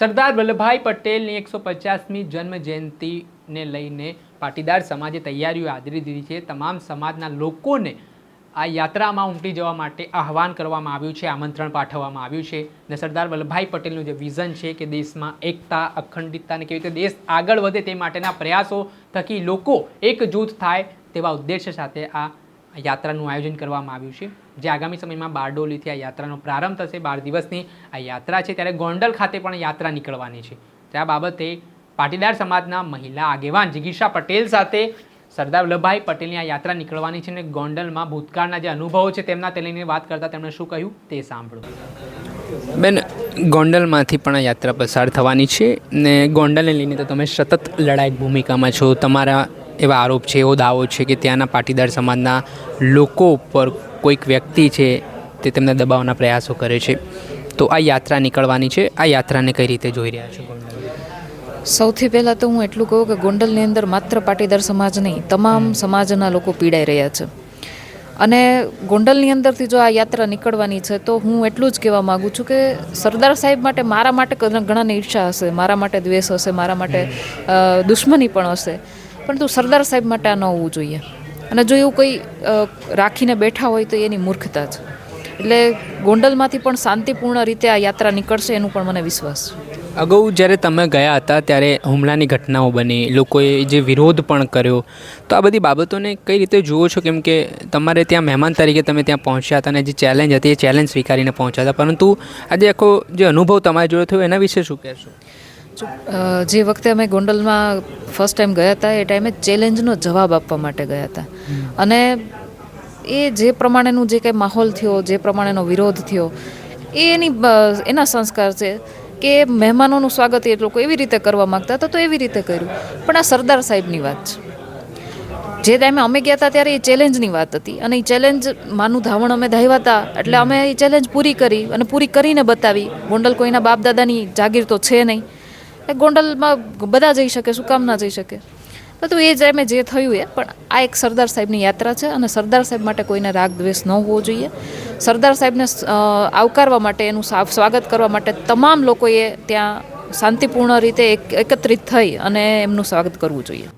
સરદાર વલ્લભભાઈ પટેલની એકસો પચાસમી જન્મ જયંતિને લઈને પાટીદાર સમાજે તૈયારીઓ આદરી દીધી છે. તમામ સમાજના લોકોને આ યાત્રામાં ઉમટી જવા માટે આહવાન કરવામાં આવ્યું છે, આમંત્રણ પાઠવવામાં આવ્યું છે અને સરદાર વલ્લભભાઈ પટેલનું જે વિઝન છે કે દેશમાં એકતા, અખંડિતતાને કેવી રીતે દેશ આગળ વધે તે માટેના પ્રયાસો થકી લોકો એકજૂથ થાય તેવા ઉદ્દેશ્ય સાથે આ યાત્રાનું આયોજન કરવામાં આવ્યું છે. જે આગામી સમયમાં બારડોલીથી આ યાત્રાનો પ્રારંભ થશે. બાર દિવસની આ યાત્રા છે. ત્યારે ગોંડલ ખાતે પણ યાત્રા નીકળવાની છે. તે બાબતે પાટીદાર સમાજના મહિલા આગેવાન જિગીષા પટેલ સાથે સરદાર વલ્લભભાઈ પટેલની આ યાત્રા નીકળવાની છે અને ગોંડલમાં ભૂતકાળના જે અનુભવો છે તેમના તે લઈને વાત કરતાં તેમણે શું કહ્યું તે સાંભળો. બેન, ગોંડલમાંથી પણ આ યાત્રા પસાર થવાની છે ને ગોંડલને લઈને તો તમે સતત લડાયક ભૂમિકામાં છો. તમારા એવા આરોપ છે એવો દાવો છે કે ત્યાંના પાટીદાર સમાજના લોકો ઉપર કોઈક વ્યક્તિ છે તે તેમને દબાવવાના પ્રયાસો કરે છે. તો આ યાત્રા નીકળવાની છે. આ યાત્રાને કઈ રીતે જોઈ રહ્યા છો? સૌથી પહેલાં તો હું એટલું કહું કે ગોંડલની અંદર માત્ર પાટીદાર સમાજ નહીં તમામ સમાજના લોકો પીડાઈ રહ્યા છે. અને ગોંડલની અંદરથી જો આ યાત્રા નીકળવાની છે તો હું એટલું જ કહેવા માગું છું કે સરદાર સાહેબ માટે મારા માટે ઘણા- ઘણાને ઈર્ષા હશે મારા માટે દ્વેષ હશે મારા માટે દુશ્મની પણ હશે. પરંતુ સરદાર સાહેબ માટે આ ન હોવું જોઈએ. અને જો એવું કંઈ રાખીને બેઠા હોય તો એની મૂર્ખતા છે એટલે ગોંડલમાંથી પણ શાંતિપૂર્ણ રીતે આ યાત્રા નીકળશે એનું પણ મને વિશ્વાસ છે. અગાઉ જ્યારે તમે ગયા હતા ત્યારે હુમલાની ઘટનાઓ બની, લોકોએ જે વિરોધ પણ કર્યો. તો આ બધી બાબતોને કઈ રીતે જુઓ છો? કેમ કે તમારે ત્યાં મહેમાન તરીકે તમે ત્યાં પહોંચ્યા હતા અને જે ચેલેન્જ હતી એ ચેલેન્જ સ્વીકારીને પહોંચ્યા હતા. પરંતુ આજે આખો જે અનુભવ તમારી જોડે થયો એના વિશે શું કહેશો? જે વખતે અમે ગોંડલમાં ફર્સ્ટ ટાઈમ ગયા હતા એ ટાઈમે ચેલેન્જનો જવાબ આપવા માટે ગયા હતા. અને એ જે પ્રમાણેનું જે કંઈ માહોલ થયો જે પ્રમાણેનો વિરોધ થયો એ એની એના સંસ્કાર છે કે મહેમાનોનું સ્વાગત એ લોકો એવી રીતે કરવા માગતા હતા તો એવી રીતે કર્યું. પણ આ સરદાર સાહેબની વાત છે. જે ટાઈમે અમે ગયા હતા ત્યારે એ ચેલેન્જની વાત હતી. અને એ ચેલેન્જ માનું ધાવણ અમે ધાવ્યા હતા. એટલે અમે એ ચેલેન્જ પૂરી કરી અને પૂરી કરીને બતાવી. ગોંડલ કોઈના બાપ દાદાની જાગીર તો છે નહીં. ગોંડલમાં બધા જઈ શકે શું કામ ના જઈ શકે. તો એ જ એમે જે થયું એ, પણ આ એક સરદાર સાહેબની યાત્રા છે અને સરદાર સાહેબ માટે કોઈને રાગ દ્વેષ ન હોવો જોઈએ. સરદાર સાહેબને આવકારવા માટે એનું સ્વાગત કરવા માટે તમામ લોકોએ ત્યાં શાંતિપૂર્ણ રીતે એક, એકત્રિત થઈ અને એમનું સ્વાગત કરવું જોઈએ.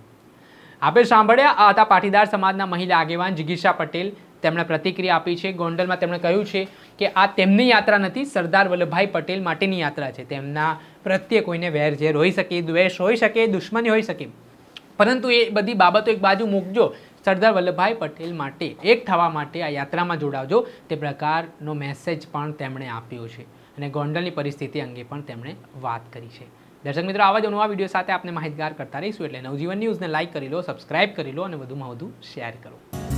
આપણે સાંભળ્યા આ હતા પાટીદાર સમાજના મહિલા આગેવાન જિગીષા પટેલ તેમણે પ્રતિક્રિયા આપી છે. ગોંડલમાં તેમણે કહ્યું છે કે આ તેમની યાત્રા નથી, સરદાર વલ્લભભાઈ પટેલ માટેની યાત્રા છે. તેમના પ્રત્યે કોઈને વેર ઝેર હોઈ શકે, દ્વેષ હોઈ શકે, દુશ્મની હોઈ શકે. પરંતુ એ બધી બાબતો એક બાજુ મૂકજો. સરદાર વલ્લભભાઈ પટેલ માટે, એક થવા માટે આ યાત્રામાં જોડાવજો. તે પ્રકારનો મેસેજ પણ તેમણે આપ્યો છે અને ગોંડલની પરિસ્થિતિ અંગે પણ તેમણે વાત કરી છે. દર્શક મિત્રો, આવા જ નવા વીડિયો સાથે આપણે માહિતગાર કરતા રહીશું. એટલે નવજીવન ન્યૂઝને લાઇક કરી લો, સબસ્ક્રાઇબ કરી લો અને વધુમાં વધુ શેર કરો.